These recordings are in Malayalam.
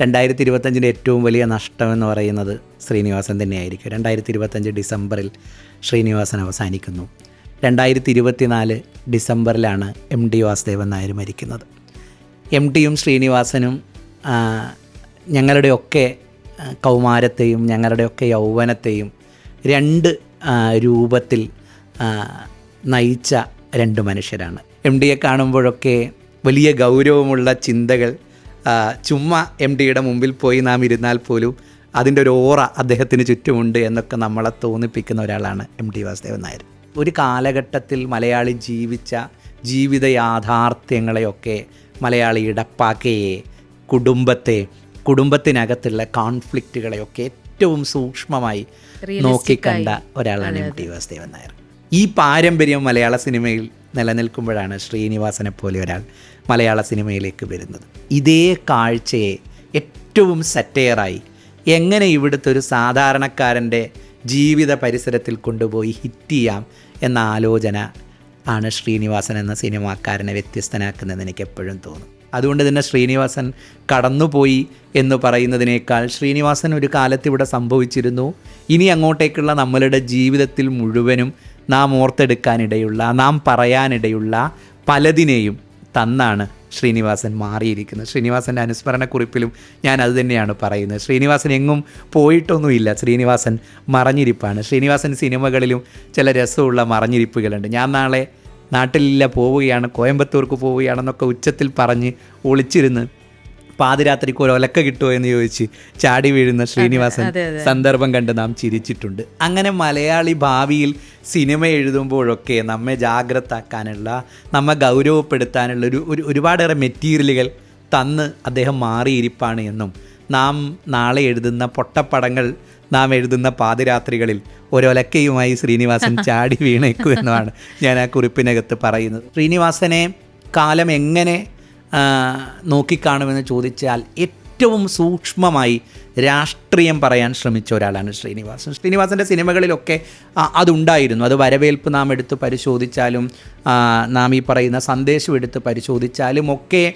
രണ്ടായിരത്തി ഇരുപത്തഞ്ചിന്റെ ഏറ്റവും വലിയ നഷ്ടമെന്ന് പറയുന്നത് ശ്രീനിവാസൻ തന്നെയായിരിക്കും. രണ്ടായിരത്തി ഇരുപത്തഞ്ച് ഡിസംബറിൽ ശ്രീനിവാസൻ അവസാനിക്കുന്നു. രണ്ടായിരത്തി ഇരുപത്തിനാല് ഡിസംബറിലാണ് എം ഡി വാസുദേവൻ നായർ മരിക്കുന്നത്. എം ടിയും ശ്രീനിവാസനും ഞങ്ങളുടെയൊക്കെ കൗമാരത്തെയും ഞങ്ങളുടെയൊക്കെ യൗവനത്തെയും രണ്ട് രൂപത്തിൽ നയിച്ച രണ്ട് മനുഷ്യരാണ്. എം ഡിയെ കാണുമ്പോഴൊക്കെ വലിയ ഗൗരവമുള്ള ചിന്തകൾ ചുമ്മാ എം ഡിയുടെ മുമ്പിൽ പോയി നാം ഇരുന്നാൽ പോലും അതിന്റെ ഒരു ഓറ അദ്ദേഹത്തിന് ചുറ്റുമുണ്ട് എന്നൊക്കെ നമ്മളെ തോന്നിപ്പിക്കുന്ന ഒരാളാണ് എം ടി വാസുദേവൻ നായർ. ഒരു കാലഘട്ടത്തിൽ മലയാളി ജീവിച്ച ജീവിത യാഥാർത്ഥ്യങ്ങളെയൊക്കെ മലയാളി ഇടപ്പാക്കയെ കുടുംബത്തെ കുടുംബത്തിനകത്തുള്ള കോൺഫ്ലിക്റ്റുകളെയൊക്കെ ഏറ്റവും സൂക്ഷ്മമായി നോക്കിക്കണ്ട ഒരാളാണ് എം ടി വാസുദേവൻ നായർ. ഈ പാരമ്പര്യം മലയാള സിനിമയിൽ നിലനിൽക്കുമ്പോഴാണ് ശ്രീനിവാസനെ പോലെ ഒരാൾ മലയാള സിനിമയിലേക്ക് വരുന്നത്. ഇതേ കാഴ്ചയെ ഏറ്റവും സറ്റയറായി എങ്ങനെ ഇവിടുത്തെ ഒരു സാധാരണക്കാരന്റെ ജീവിത പരിസരത്തിൽ കൊണ്ടുപോയി ഹിറ്റ് ചെയ്യാം എന്ന ആലോചന ആണ് ശ്രീനിവാസൻ എന്ന സിനിമാക്കാരനെ വ്യത്യസ്തനാക്കുന്നതെന്ന് എനിക്ക് എപ്പോഴും തോന്നും. അതുകൊണ്ട് തന്നെ ശ്രീനിവാസൻ കടന്നുപോയി എന്ന് പറയുന്നതിനേക്കാൾ ശ്രീനിവാസൻ ഒരു കാലത്ത് ഇവിടെ സംഭവിച്ചിരുന്നു. ഇനി അങ്ങോട്ടേക്കുള്ള നമ്മളുടെ ജീവിതത്തിൽ മുഴുവനും നാം ഓർത്തെടുക്കാനിടയുള്ള നാം പറയാനിടയുള്ള പലതിനെയും തന്നാണ് ശ്രീനിവാസൻ മാറിയിരിക്കുന്നത്. ശ്രീനിവാസന്റെ അനുസ്മരണക്കുറിപ്പിലും ഞാൻ അത് തന്നെയാണ് പറയുന്നത്. ശ്രീനിവാസൻ എങ്ങും പോയിട്ടൊന്നുമില്ല. ശ്രീനിവാസൻ മറഞ്ഞിരിപ്പാണ്. ശ്രീനിവാസൻ സിനിമകളിലും ചില രസമുള്ള മറഞ്ഞിരിപ്പുകളുണ്ട്. ഞാൻ നാളെ നാട്ടിലില്ല പോവുകയാണ് കോയമ്പത്തൂർക്ക് പോവുകയാണെന്നൊക്കെ ഉച്ചത്തിൽ പറഞ്ഞ് ഒളിച്ചിരുന്ന് പാതിരാത്രിക്ക് ഒരു ഒലക്ക കിട്ടുമോ എന്ന് ചോദിച്ച് ചാടി വീഴുന്ന ശ്രീനിവാസൻ സന്ദർഭം കണ്ട് നാം ചിരിച്ചിട്ടുണ്ട്. അങ്ങനെ മലയാളി ഭാവിയിൽ സിനിമ എഴുതുമ്പോഴൊക്കെ നമ്മെ ജാഗ്രതാക്കാനുള്ള നമ്മെ ഗൗരവപ്പെടുത്താനുള്ള ഒരു ഒരു ഒരുപാടേറെ മെറ്റീരിയലുകൾ തന്ന് അദ്ദേഹം മാറിയിരിപ്പാണ് എന്നും നാം നാളെ എഴുതുന്ന പൊട്ടപ്പടങ്ങൾ നാം എഴുതുന്ന പാതിരാത്രികളിൽ ഒരൊലക്കയുമായി ശ്രീനിവാസൻ ചാടി വീണേക്കു എന്നാണ് ഞാൻ ആ കുറിപ്പിനകത്ത് പറയുന്നത്. ശ്രീനിവാസനെ കാലം എങ്ങനെ നോക്കിക്കാണുമെന്ന് ചോദിച്ചാൽ ഏറ്റവും സൂക്ഷ്മമായി രാഷ്ട്രീയം പറയാൻ ശ്രമിച്ച ഒരാളാണ് ശ്രീനിവാസൻ. ശ്രീനിവാസന്റെ സിനിമകളിലൊക്കെ അതുണ്ടായിരുന്നു. അത് വരവേൽപ്പ് നാം എടുത്ത് പരിശോധിച്ചാലും നാം ഈ പറയുന്ന സന്ദേശം എടുത്ത് പരിശോധിച്ചാലും ഒക്കെ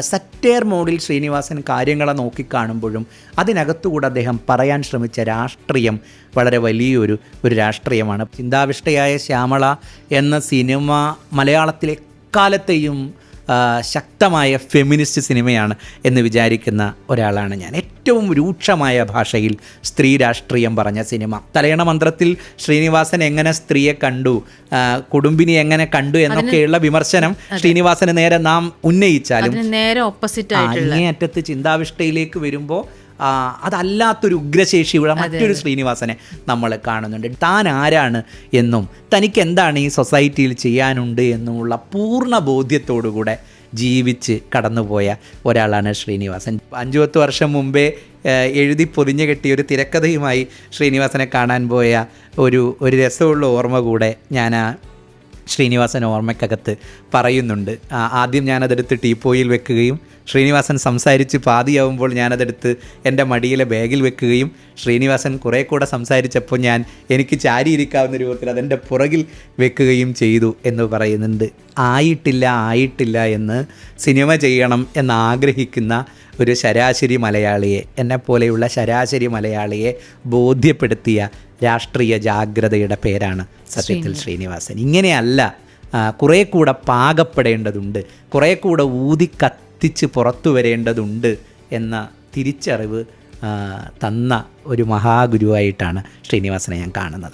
സറ്റേർ മോഡിൽ ശ്രീനിവാസൻ കാര്യങ്ങളെ നോക്കിക്കാണുമ്പോഴും അതിനകത്തുകൂടെ അദ്ദേഹം പറയാൻ ശ്രമിച്ച രാഷ്ട്രീയം വളരെ വലിയൊരു ഒരു രാഷ്ട്രീയമാണ്. ചിന്താവിഷ്ടയായ ശ്യാമള എന്ന സിനിമ മലയാളത്തിലെ എക്കാലത്തെയും ആ, ശക്തമായ ഫെമിനിസ്റ്റ് സിനിമയാണ് എന്ന് വിചാരിക്കുന്ന ഒരാളാണ് ഞാൻ. ഏറ്റവും രൂക്ഷമായ ഭാഷയിൽ സ്ത്രീ രാഷ്ട്രീയം പറഞ്ഞ സിനിമ. തലയണ മന്ത്രത്തിൽ ശ്രീനിവാസൻ എങ്ങനെ സ്ത്രീയെ കണ്ടു? കുടുംബിനി എങ്ങനെ കണ്ടു എന്നൊക്കെയുള്ള വിമർശനം ശ്രീനിവാസന് നേരെ നാം ഉന്നയിച്ചാലും നേരെ ഓപ്പോസിറ്റ് അങ്ങേയറ്റത്ത് ചിന്താവിഷ്ടയിലേക്ക് വരുമ്പോൾ അതല്ലാത്തൊരു ഉഗ്രശേഷിയുള്ള മറ്റൊരു ശ്രീനിവാസനെ നമ്മൾ കാണുന്നുണ്ട്. താൻ ആരാണ് എന്നും തനിക്ക് എന്താണ് ഈ സൊസൈറ്റിയിൽ ചെയ്യാനുണ്ട് എന്നുമുള്ള പൂർണ ബോധ്യത്തോടുകൂടെ ജീവിച്ച് കടന്നുപോയ ഒരാളാണ് ശ്രീനിവാസൻ. അഞ്ചു പത്ത് വർഷം മുമ്പേ എഴുതി പൊതിഞ്ഞു കെട്ടിയ ഒരു തിരക്കഥയുമായി ശ്രീനിവാസനെ കാണാൻ പോയ ഒരു ഒരു രസമുള്ള ഓർമ്മ കൂടെ ഞാൻ ആ ശ്രീനിവാസൻ ഓർമ്മയ്ക്കകത്ത് പറയുന്നുണ്ട്. ആദ്യം ഞാനതെടുത്ത് ടീപ്പോയിൽ വെക്കുകയും ശ്രീനിവാസൻ സംസാരിച്ച് പാതിയാവുമ്പോൾ ഞാനതെടുത്ത് എന്റെ മടിയിലെ ബാഗിൽ വെക്കുകയും ശ്രീനിവാസൻ കുറേ കൂടെ സംസാരിച്ചപ്പോൾ ഞാൻ എനിക്ക് ചാരിയിരിക്കാവുന്ന രൂപത്തിൽ അതെന്റെ പുറകിൽ വെക്കുകയും ചെയ്തു എന്ന് പറയുന്നുണ്ട്. ആയിട്ടില്ല ആയിട്ടില്ല എന്ന് സിനിമ ചെയ്യണം എന്ന് ആഗ്രഹിക്കുന്ന ഒരു ശരാശരി മലയാളിയെ എന്നെപ്പോലെയുള്ള ശരാശരി മലയാളിയെ ബോധ്യപ്പെടുത്തിയ രാഷ്ട്രീയ ജാഗ്രതയുടെ പേരാണ് സത്യത്തിൽ ശ്രീനിവാസൻ. ഇങ്ങനെയല്ല കുറേ കൂടെ പാകപ്പെടേണ്ടതുണ്ട് കുറേ കൂടെ ഊതി കത്തിച്ച് പുറത്തു വരേണ്ടതുണ്ട് എന്ന തിരിച്ചറിവ് തന്ന ഒരു മഹാഗുരുവായിട്ടാണ് ശ്രീനിവാസനെ ഞാൻ കാണുന്നത്.